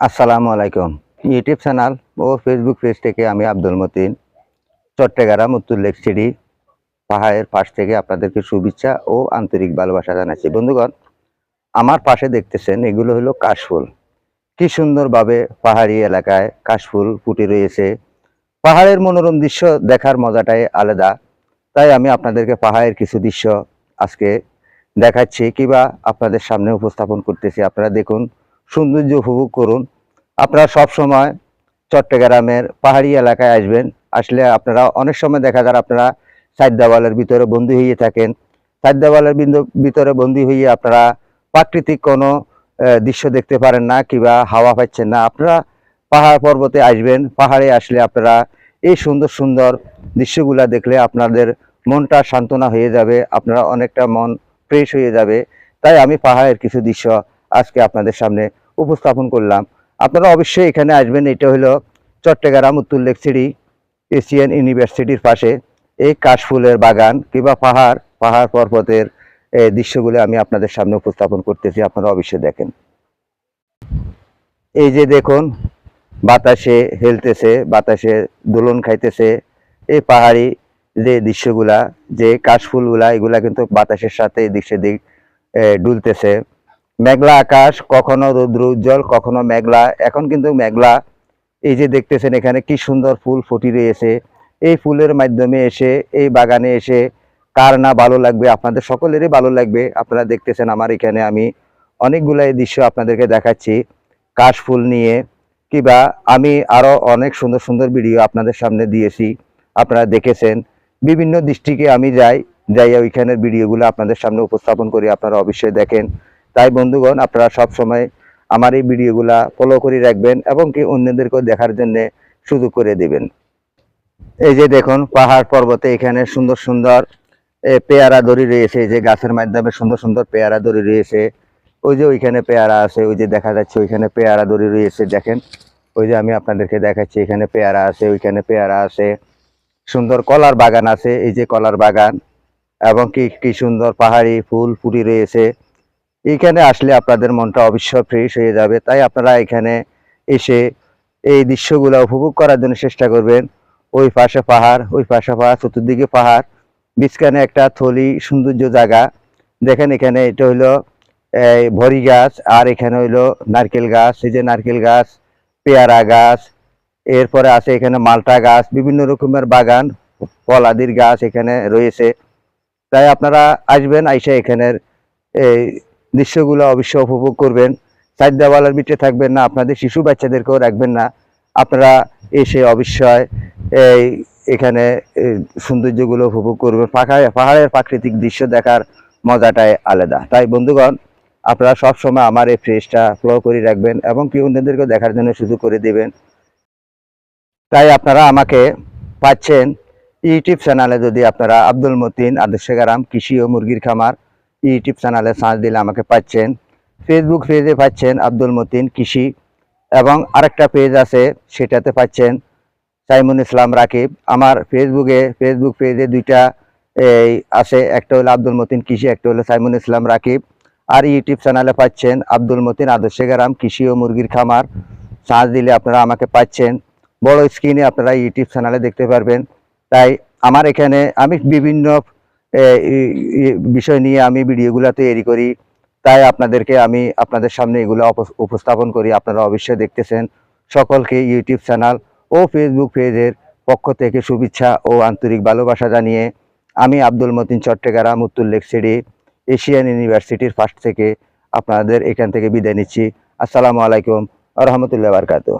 আসসালামু আলাইকুম। YouTube channel ও ফেসবুক পেজ থেকে আমি আব্দুল মতিন। চট্টগ্রাম উত্তর লেক সিটি পাহাড়ের পাশ থেকে আপনাদেরকে শুভেচ্ছা ও আন্তরিক ভালোবাসা জানাচ্ছি। বন্ধুগণ, আমার পাশে দেখতেছেন এগুলো হলো কাশফুল। কি সুন্দরভাবে পাহাড়ি এলাকায় কাশফুল ফুটে রয়েছে। পাহাড়ের মনোরম দৃশ্য দেখার মজাটাই আলাদা। তাই আমি আপনাদেরকে পাহাড়ের কিছু দৃশ্য আজকে দেখাচ্ছি, কিবা আপনাদের সামনে উপস্থাপন করতেছি। আপনারা দেখুন সৌন্দর্য উপভোগ করুন। আপনারা সব সময় চট্টগ্রামের পাহাড়ি এলাকায় আসবেন। আসলে আপনারা অনেক সময় দেখা যায় আপনারা সাইড দেওয়ালের ভিতরে বন্দী হয়ে থাকেন। সাইড দেওয়ালের বিন্দু- ভিতরে বন্দী হয়ে আপনারা প্রাকৃতিক কোনো দৃশ্য দেখতে পারেন না কিংবা হাওয়া পাচ্ছেন না। আপনারা পাহাড় পর্বতে আসবেন। পাহাড়ে আসলে আপনারা এই সুন্দর সুন্দর দৃশ্যগুলা দেখলে আপনাদের মনটা সান্ত্বনা হয়ে যাবে। আপনারা অনেকটা মন ফ্রেশ হয়ে যাবে। তাই আমি পাহাড়ের কিছু দৃশ্য আজকে আপনাদের সামনে উপস্থাপন করলাম। আপনারা অবশ্যই এখানে আসবেন এটা হলো চট্টগ্রাম উত্তর লেক সিটি এশিয়ান ইউনিভার্সিটির পাশে। এই কাশফুলের বাগান কিংবা পাহাড় পাহাড় পর্বতের এই দৃশ্যগুলো আমি আপনাদের সামনে উপস্থাপন করতেছি আপনারা অবশ্যই দেখেন। এই যে দেখুন বাতাসে হেলতেছে বাতাসে দোলন খাইতেছে। এই পাহাড়ি যে দৃশ্যগুলা যে কাশফুলগুলা এগুলা কিন্তু বাতাসের সাথে দৃশ্যের দিক এ, ডুলতেছে মেঘলা আকাশ, কখনো রৌদ্র উজ্জ্বল, কখনো মেঘলা। এখন কিন্তু মেঘলা। এই যে দেখতেছেন এখানে কি সুন্দর ফুল ফুটি রয়েছে। এই ফুলের মাধ্যমে এসে, এই বাগানে এসে কার না ভালো লাগবে? আপনাদের সকলেরই ভালো লাগবে। আপনারা দেখতেছেন আমার এখানে আমি অনেকগুলাই দৃশ্য আপনাদেরকে দেখাচ্ছি। কাশ ফুল নিয়ে, কিবা আমি আরও অনেক সুন্দর সুন্দর ভিডিও আপনাদের সামনে দিয়েছি। আপনারা দেখেছেন। বিভিন্ন দৃষ্টিকে আমি যাই যাই ওইখানের ভিডিওগুলো আপনাদের সামনে উপস্থাপন করি। আপনারা অবশ্যই দেখেন। তাই বন্ধুগণ, আপনারা সব সময় আমার এই ভিডিওগুলা ফলো করে রাখবেন এবং কি অন্যদেরকেও দেখার জন্য সুযোগ করে দিবেন। এই যে দেখুন, পাহাড় পর্বতে এখানে সুন্দর সুন্দর পেয়ারা দড়ি রয়েছে যে গাছের মাধ্যমে সুন্দর সুন্দর পেয়ারা দড়ি রয়েছে। ওই যে ওইখানে পেয়ারা আছে, ওই যে দেখা যাচ্ছে ওইখানে পেয়ারা দড়ি রয়েছে, দেখেন। ওই যে আমি আপনাদেরকে দেখাচ্ছি, এখানে পেয়ারা আছে, ওইখানে পেয়ারা আছে। সুন্দর কলার বাগান আছে, এই যে কলার বাগান। এবং কি কি সুন্দর পাহাড়ি ফুল ফুটি রয়েছে। এইখানে আসলে আপনাদের মনটা অবশ্যই ফ্রেশ হয়ে যাবে। তাই আপনারা এখানে এসে এই দৃশ্যগুলো উপভোগ করার জন্য চেষ্টা করবেন। ওই পাশে পাহাড়, ওই পাশে পাহাড়, চতুর্দিকে পাহাড়। বিছখানে একটা থলি সৌন্দর্য জায়গা। দেখেন এখানে এটা হইল ভরি গাছ, আর এখানে হইল নারকেল গাছ, এই যে নারকেল গাছ, পেয়ারা গাছ। এরপরে আছে এখানে মালটা গাছ, বিভিন্ন রকমের বাগান ফলাদির গাছ এখানে রয়েছে। তাই আপনারা আসবেন, আইসা এখানের এই দৃশ্যগুলো অবশ্যই উপভোগ করবেন। সাইড দেওয়ালের ভিতরে থাকবেন না, আপনাদের শিশু বাচ্চাদেরকেও রাখবেন না। আপনারা এসে অবশ্যই এই এখানে সৌন্দর্যগুলো উপভোগ করবেন। পাহাড়ে পাহাড়ের প্রাকৃতিক দৃশ্য দেখার মজাটাই আলাদা। তাই বন্ধুগণ, আপনারা সব সময় আমার এই ফ্রেশটা ফলো করে রাখবেন এবং কি অন্যদেরকেও দেখার জন্য সুযোগ করে দেবেন। তাই আপনারা আমাকে পাচ্ছেন ইউটিউব চ্যানেলে যদি আপনারা আব্দুল মতিন, আদর্শ গ্রাম, কৃষি ও মুরগির খামার ইউটিউব চ্যানেলে সার্চ দিলে আমাকে পাচ্ছেন। ফেসবুক পেজে পাচ্ছেন আব্দুল মতিন কৃষি এবং আরেকটা পেজ আছে, সেটাতে পাচ্ছেন সাইমুন ইসলাম রাকিব। আমার ফেসবুকে ফেসবুক পেজে দুইটা এই আছে, একটা হলো আব্দুল মতিন কৃষি, একটা হলো সাইমুন ইসলাম রাকিব। আর ইউটিউব চ্যানেলে পাচ্ছেন আব্দুল মতিন আদর্শ গ্রাম কৃষি ও মুরগির খামার। সার্চ দিলে আপনারা আমাকে পাচ্ছেন। বড় স্ক্রিনে আপনারা ইউটিউব চ্যানেলে দেখতে পারবেন। তাই আমার এখানে আমি বিভিন্ন বিষয় নিয়ে আমি ভিডিওগুলো তৈরি করি। তাই আপনাদেরকে আমি আপনাদের সামনে এগুলো উপস্থাপন করি। আপনারা অবশ্যই দেখতেছেন সকলকে ইউটিউব চ্যানেল ও ফেসবুক পেজের পক্ষ থেকে শুভেচ্ছা ও আন্তরিক ভালোবাসা জানিয়ে আমি আব্দুল মতিন চট্টগ্রাম, উত্তর লেক সিটি, এশিয়ান ইউনিভার্সিটির ফার্স্ট থেকে আপনাদের এখান থেকে বিদায় নিচ্ছি। আসসালামু আলাইকুম রহমতুল্লাহ বারকাতুহ।